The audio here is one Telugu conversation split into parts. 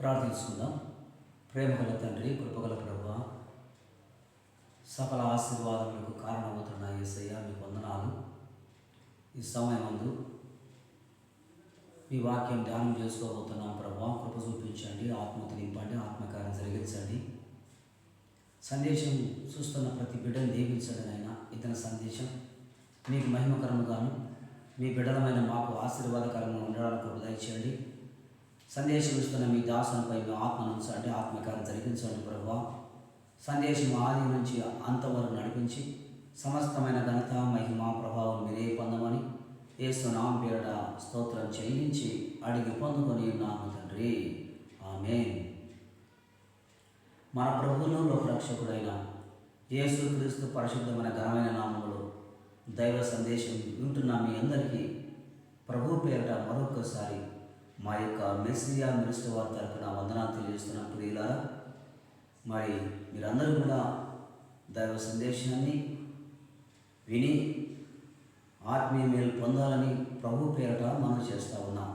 ప్రార్థించుకుందాం. ప్రేమగల తండ్రి కృపగల ప్రభు సకల ఆశీర్వాదములకు కారణమవుతున్న ఏసయ్య. మీకు వందనాలు. ఈ సమయం ముందు మీ వాక్యం ధ్యానం చేసుకోబోతున్నాం ప్రభు కృప చూపించండి ఆత్మహత్య నింపండి ఆత్మకార్యం జరిగించండి. సందేశం చూస్తున్న ప్రతి బిడ్డను దీవించండి నాయన. ఇతని సందేశం మీకు మహిమకరముగాను మీ బిడ్డలమైన మాకు ఆశీర్వాదకరంగా ఉండడానికి కృప దయచేయండి. సందేశం ఇస్తున్న మీ దాసునిపై మీ ఆత్మ ఉంచండి ఆత్మకారం జరిగించండి ప్రభు సందేశం ఆది నుంచి అంతవరకు నడిపించి సమస్తమైన ఘనత మహిమ ప్రభావం మీరే పొందమని యేసు నామ పేరట స్తోత్రం చెల్లించి అడిగి పొందుకొని ఉన్నాము తండ్రి. ఆమె మన ప్రభువును లోకరక్షకుడైన యేసు క్రీస్తు పరిశుద్ధమైన ఘనమైన నామములు దైవ సందేశం వింటున్న మీ అందరికీ ప్రభు పేరట మరొకసారి మా యొక్క మెస్సియా మినిస్టర్ వారి తరఫున వందనాలు తెలియజేస్తున్నాం ప్రియులారా మరి మీరందరూ కూడా దైవ సందేశాన్ని విని ఆత్మీయ మేలు పొందాలని ప్రభు పేరట మనం చేస్తూ ఉన్నాం.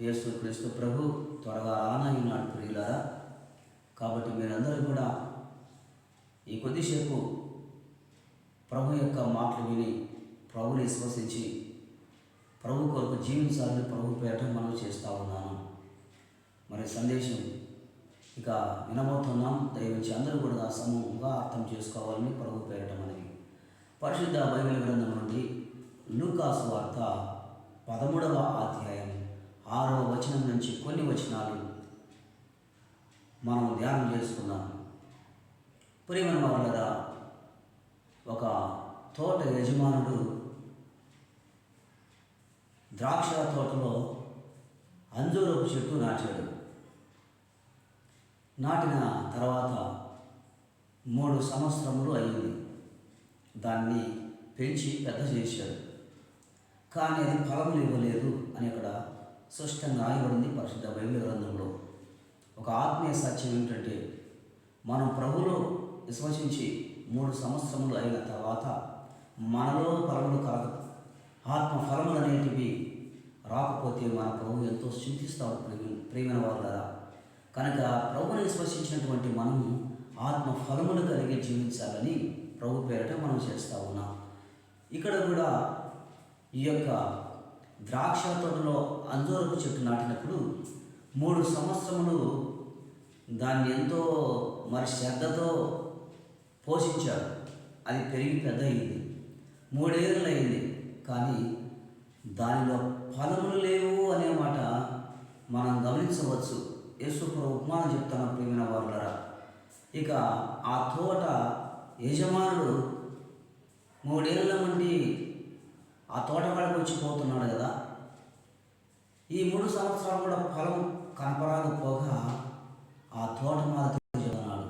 యేసు క్రీస్తు ప్రభు త్వరగా రానయ్యున్నాడు ప్రియులారా కాబట్టి మీరందరూ కూడా ఈ కొద్దిసేపు ప్రభు యొక్క మాటలు విని ప్రభుని విశ్వసించి ప్రభు కొరకు జీవించాలని ప్రభు పేట మనం చేస్తూ ఉన్నాను. మరి సందేశం ఇక వినబోతున్నాం. దయవచ్చి అందరూ కూడా సమూహంగా అర్థం చేసుకోవాలని ప్రభు పేరటం అనేది పరిశుద్ధ బైబిల్ గ్రంథం నుండి లూకాస్ వార్త పదమూడవ అధ్యాయం ఆరవ వచనం నుంచి కొన్ని వచనాలు మనం ధ్యానం చేసుకున్నాం ప్రియమైన వాళ్ళరా ఒక తోట యజమానుడు ద్రాక్ష తోటలో అంజూరపు చెట్టు నాటాడు. నాటిన తర్వాత మూడు సంవత్సరములు అయింది. దాన్ని పెంచి పెద్ద చేశాడు. కానీ అది ఫలములు ఇవ్వలేదు అని అక్కడ స్పష్టంగా రాయబడింది పరిశుద్ధ బైబిల్ గ్రంథంలో. ఒక ఆత్మీయ సత్యం ఏంటంటే మనం ప్రభులో విశ్వసించి మూడు సంవత్సరములు అయిన తర్వాత మనలో ఫలములు కలగ ఆత్మ ఫలములు అనేటివి రాకపోతే మన ప్రభు ఎంతో చింతిస్తాడు ప్రేమ ప్రేమైన కదా. కనుక ప్రభుని స్పర్శించినటువంటి మనము ఆత్మ ఫలములు కలిగి జీవించాలని ప్రభు పేరట మనం చేస్తూ ఉన్నాం. ఇక్కడ కూడా ఈ యొక్క ద్రాక్ష తోటలో అంజూరపు చెట్టు నాటినప్పుడు మూడు సంవత్సరములు దాన్ని ఎంతో మరి శ్రద్ధతో పోషించారు. అది పెరిగి పెద్ద అయింది మూడేళ్ళు అయింది కానీ దానిలో ఫలములు లేవు అనే మాట మనం గమనించవచ్చు. యేసుప్ర ఉపమానం చెప్తాను ప్రియమైన వాళ్ళరా ఇక ఆ తోట యజమానుడు మూడేళ్ళ నుండి ఆ తోట కాడికి వచ్చి పోతున్నాడు కదా. ఈ మూడు సంవత్సరాలు కూడా ఫలం కనపరాకపోగా ఆ తోట మాదిరి చెబుతున్నాడు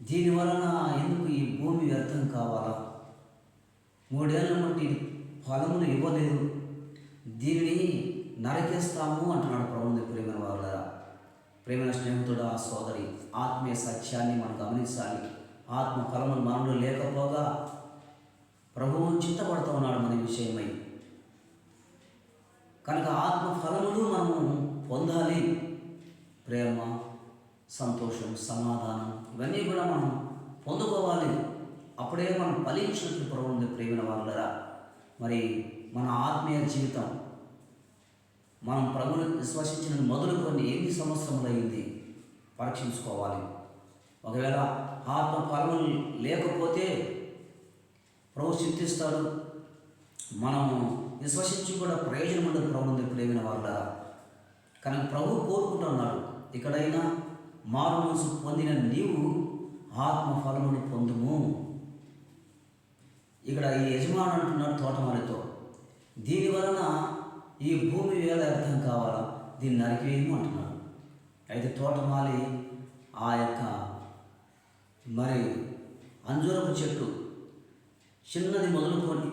దీని వలన ఎందుకు ఈ భూమి వ్యర్థం కావాలా? మూడేళ్ళ నుండి ఫలమును ఇవ్వలేదు. దీనిని నరకేస్తాము అంటున్నాడు ప్రభుని ప్రేమ వాళ్ళ ప్రేమ స్నేహితుడు ఆ సోదరి ఆత్మీయ సత్యాన్ని మనం గమనించాలి. ఆత్మ ఫలములు మనలో లేకపోగా ప్రభువు చింతపడుతూ ఉన్నాడు మన విషయమై. కనుక ఆత్మ ఫలములు మనము పొందాలి. ప్రేమ సంతోషం సమాధానం ఇవన్నీ కూడా మనం పొందుకోవాలి. అప్పుడే మనం ఫలించినట్లు ప్రభు ప్రేమిన వాళ్ళరా మరి మన ఆత్మీయ జీవితం మనం ప్రభుని విశ్వసించిన మొదలుకొని ఎన్ని సంవత్సరములు అయింది పరీక్షించుకోవాలి. ఒకవేళ ఆత్మ ఫలములు లేకపోతే ప్రభు చింతిస్తాడు. మనము విశ్వసించి కూడా ప్రయోజనం ఉండదు ప్రభుని ప్రేమిన వాళ్ళ కనుక ప్రభు కోరుకుంటున్నాడు ఇక్కడైనా మారు మనసు పొందిన నీవు ఆత్మ ఫలమును పొందుము. ఇక్కడ ఈ యజమాను అంటున్నాడు తోటమాలితో. దీని వలన ఈ భూమి వేల అర్థం కావాలా? దీన్ని నరికివేయము అంటున్నాడు. అయితే తోటమాలి ఆ యొక్క మరి అంజూరపు చెట్టు చిన్నది మొదలుకొని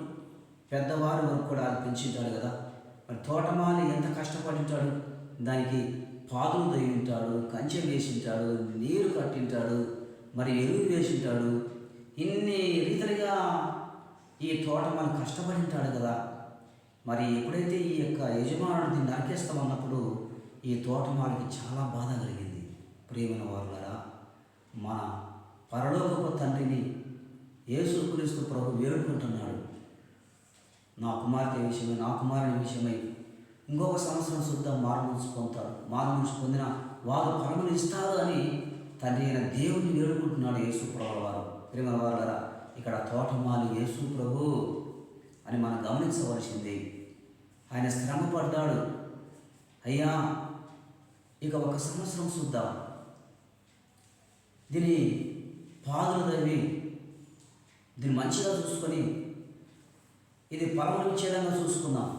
పెద్దవారి వరకు కూడా అది పెంచుంటాడు కదా. మరి తోటమాలి ఎంత కష్టపడింటాడు దానికి పాదులు తగిలింటాడు కంచె వేసింటాడు నీరు కట్టింటాడు మరి ఎరువు వేసింటాడు ఇన్ని రీతిగా ఈ తోట మనకు కష్టపడి కష్టపడింటాడు కదా. మరి ఎప్పుడైతే ఈ యొక్క యజమానుడు దీన్ని నరికేస్తామన్నప్పుడు ఈ తోటమాలికి చాలా బాధ కలిగింది. ప్రియమైన వారులరా మన పరలోకపు తండ్రిని యేసుక్రీస్తు ప్రభు వేడుకుంటున్నాడు. నా కుమార్తె విషయమై నా కుమారుని విషయమై ఇంకొక సంవత్సరం శుద్ధ మారుమూసి పొందుతారు మారుమూసి పొందిన వారు పరములు ఇస్తారు అని తండ్రి అయిన దేవుని వేడుకుంటున్నాడు యేసు ప్రభు వారు ప్రేమ వారులరా ఇక్కడ తోటమాలి యేసు ప్రభు అని మనం గమనించవలసింది. ఆయన శ్రమ పడ్డాడు అయ్యా ఇక ఒక సంవత్సరం చూద్దాం. దీని పాదులు తవ్వి దీన్ని మంచిగా చూసుకొని ఇది ఫలం ఇచ్చేదంగా చూసుకుందాం.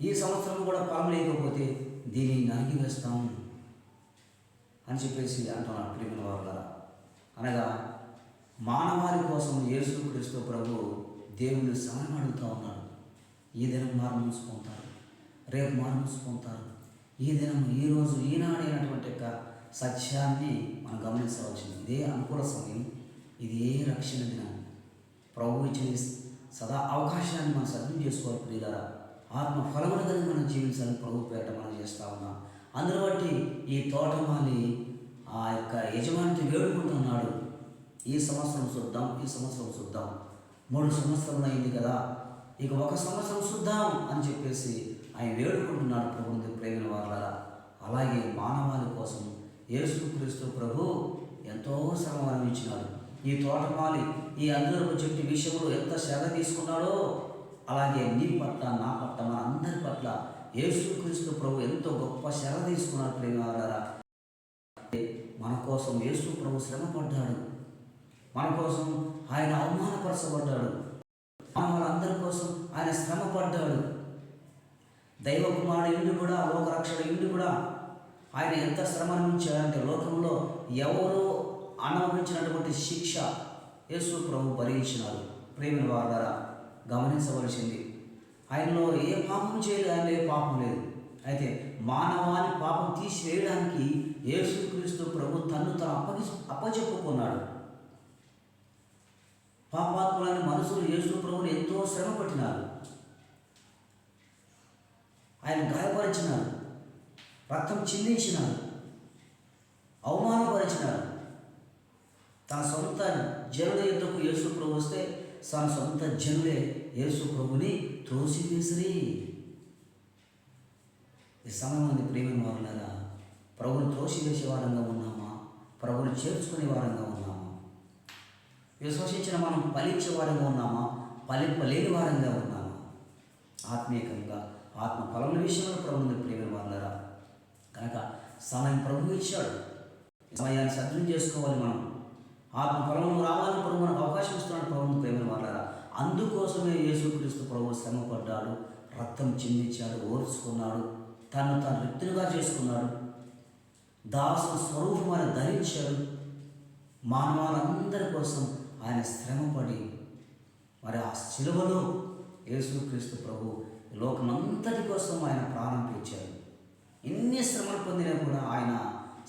ఈ సంవత్సరం కూడా ఫలం లేకపోతే దీన్ని నరిగి వేస్తాం అని చెప్పేసి అంటున్నాడు ప్రేమ వాళ్ళ అనగా మానవాళి కోసం యేసుక్రీస్తు ప్రభు దేవుని సహాయం అడుగుతూ ఉన్నాడు. ఈ దినం మారు మూసుకుంటారు రేపు మారు మూసుకుంటారు ఈ దినం ఈరోజు ఈనాడైనటువంటి యొక్క సత్యాన్ని మనం గమనించవలసింది. ఇదే అనుకూల సమయం. ఇదే రక్షణ దినం. ప్రభు ఇచ్చిన సదా అవకాశాన్ని మనం సద్వినియోగం చేసుకోవాలి ప్రియులారా. ఆత్మ ఫలములు కలిగి మనం జీవించాలని ప్రభు పేట మనం చేస్తూ ఉన్నాం. అందులో బట్టి ఈ తోటమాలి ఆ యొక్క యజమానికి వేడుకుంటున్నాడు. ఈ సంవత్సరం చూద్దాం ఈ సంవత్సరం చూద్దాం. మూడు సంవత్సరం అయింది కదా ఇక ఒక సంవత్సరం చూద్దాం అని చెప్పేసి ఆయన వేడుకుంటున్నాడు ప్రభుని ప్రేమ వాళ్ళ అలాగే మానవాళి కోసం యేసుక్రీస్తు ప్రభు ఎంతో శ్రమ అనుభవించినాడు ఈ తోటమాలి ఈ అందరూ చెట్టు విషయంలో ఎంత శ్రద్ధ తీసుకున్నాడో అలాగే నీ పట్ల నా పట్ల మన అందరి పట్ల యేసుక్రీస్తు ప్రభు ఎంతో గొప్ప శ్రద్ధ తీసుకున్నాడు ప్రేమ మన కోసం యేసు ప్రభు శ్రమ పడ్డాడు మన కోసం ఆయన అవమానపరచబడ్డాడు. మన కోసం ఆయన శ్రమ పడ్డాడు దైవ కుమారుడు కూడా లోక రక్షణ కూడా ఆయన ఎంత శ్రమ అనుభవించాడంటే లోకంలో ఎవరో అనుభవించినటువంటి శిక్ష యేసు ప్రభు భరించినారు. ప్రేమిన వారి ద్వారా గమనించవలసింది ఆయనలో ఏ పాపం చేయలేదు ఆయనలో ఏ పాపం లేదు. అయితే మానవాన్ని పాపం తీసివేయడానికి యేసుక్రీస్తు ప్రభు తన్ను తను అప్పగి అప్పచెప్పుకున్నాడు పాపాత్ములైన మనుషులు యేసు ప్రభుని ఎంతో శ్రమ పట్టినారు ఆయన గాయపరిచినారు. రక్తం చిందించినారు. అవమానపరిచినారు. తన సొంత జనుల యుద్ధకు యేసు ప్రభు వస్తే తన సొంత జనులే యేసు ప్రభుని త్రోసివేసిరి. ఈ సమయంలో ప్రేమ వారులారా ప్రభుని త్రోసివేసే వారంగా ఉన్నామా? ప్రభుని చేర్చుకునే వారంగా ఉన్నామా? విశ్వసించిన మనం ఫలించే వారంగా ఉన్నామా? ఫలింపలేని వారంగా ఉన్నామా? ఆత్మీయంగా ఆత్మ ఫలముల విషయంలో ప్రభుని ప్రేమ వాళ్ళరా కనుక సమయం ప్రభు ఇచ్చాడు. సమయాన్ని సద్వినియోగం చేసుకోవాలి మనం. ఆత్మ ఫలము రావాలని ప్రభు మనకు అవకాశం ఇస్తున్నాడు ప్రభుని ప్రేమ వాళ్ళరా అందుకోసమే యేసుక్రీస్తు ప్రభు శ్రమ పడ్డాడు రక్తం చిందించాడు ఓర్చుకున్నాడు తను తను రిక్తులుగా చేసుకున్నాడు దాసు స్వరూపమైన ధరించాడు. మానవాళ్ళందరి కోసం ఆయన శ్రమపడి మరి ఆ శిలువలో యేసుక్రీస్తు ప్రభు లోకమంతటి కోసం ఆయన ప్రాణం పెంచాడు ఎన్ని శ్రమలు పొందినా కూడా ఆయన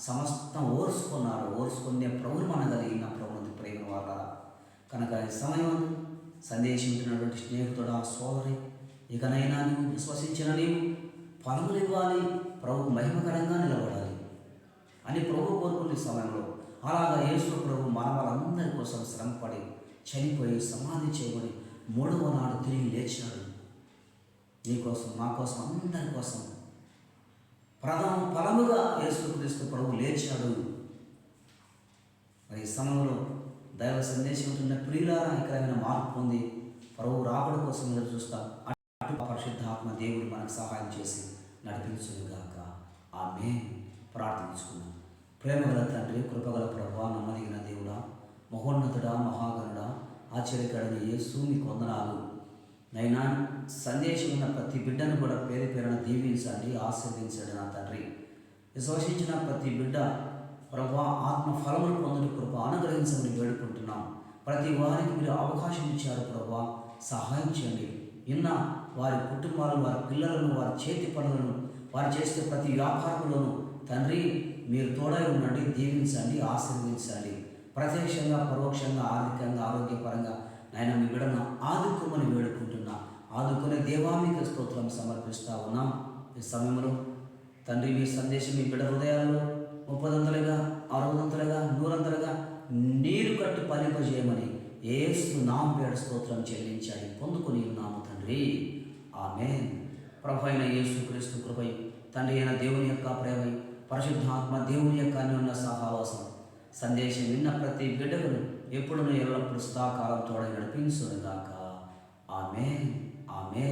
సమస్తం ఓర్చుకున్నాడు ఓర్చుకునే ప్రభుని మనగలిగిన ప్రభుని ప్రేమ వల్ల కనుక ఈ సమయం సందేశించినటువంటి స్నేహితుడు ఆ సోదరి ఇకనైనా నువ్వు విశ్వసించిన నీవు ఫలములు ఇవ్వాలి ప్రభు మహిమకరంగా నిలబడాలి అని ప్రభు కోరుకునే సమయంలో అలాగా యేసు ప్రభు మానవులందరి కోసం శ్రమపడి చనిపోయి సమాధి చేయబడి మూడవ నాడు తిరిగి లేచాడు నీకోసం మా కోసం అందరి కోసం. ప్రథమ ఫలముగా యేసుక్రీస్తు ప్రభు లేచాడు మరి సమయంలో దైవ సందేశం ఉంటున్న ప్రియులారా ఇకరైన మార్పు పొంది ప్రభు రాబడి కోసం మీరు చూస్తాం అటు పరిశుద్ధాత్మ దేవుడు మనకు సహాయం చేసి నడిపించుగాక ఆమె ప్రార్థించుకున్నాం ప్రేమగల తండ్రి కృపగల ప్రభా నమ్మదగిన దేవుడా మహోన్నతుడా మహాగరుడా ఆశ్చర్యకరని యేసు మీకు వందనాలు. నైనా సందేశం ఉన్న ప్రతి బిడ్డను కూడా పేరు పేరున దీవించండి ఆశీర్వదించండి నా తండ్రి. విశ్వసించిన ప్రతి బిడ్డ ప్రభా ఆత్మ ఫలములు పొందని కృప అనుగ్రహించమని వేడుకుంటున్నాం. ప్రతి వారికి మీరు అవకాశం ఇచ్చారు ప్రభా సహాయం చేయండి. ఇన్న వారి కుటుంబాలను వారి పిల్లలను వారి చేతి పనులను వారు చేసే ప్రతి వ్యాపారంలోనూ తండ్రి మీరు తోడై ఉండండి దీవించండి ఆశీర్వదించండి. ప్రత్యక్షంగా పరోక్షంగా ఆర్థికంగా ఆరోగ్యపరంగా నాయన మీ విడన ఆదుకోమని వేడుకుంటున్నా. ఆదుకునే దేవామిక స్తోత్రం సమర్పిస్తా ఉన్నాం. ఈ సమయంలో తండ్రి మీ సందేశం మీ బిడ్డ హృదయాల్లో ముప్పదంతలుగా అరవదంతలుగా నూరంతలుగా నీరు కట్టి పలింపజేయమని ఏసు నామ పేడ స్తోత్రం చెల్లించాలి పొందుకొని ఉన్నాము తండ్రి. ఆమె ప్రభు అయిన యేసు క్రీస్తు కృపై తండ్రి అయిన దేవుని యొక్క ప్రేమై పరిశుద్ధాత్మ దేవుని యొక్క అన్యోన్య సహవాసం. సందేశం విన్న ప్రతి బిడ్డకును ఎప్పుడున్న ఎల్లప్పుడు సదాకాలం తోడై నడిపించుగాక ఆమె ఆమె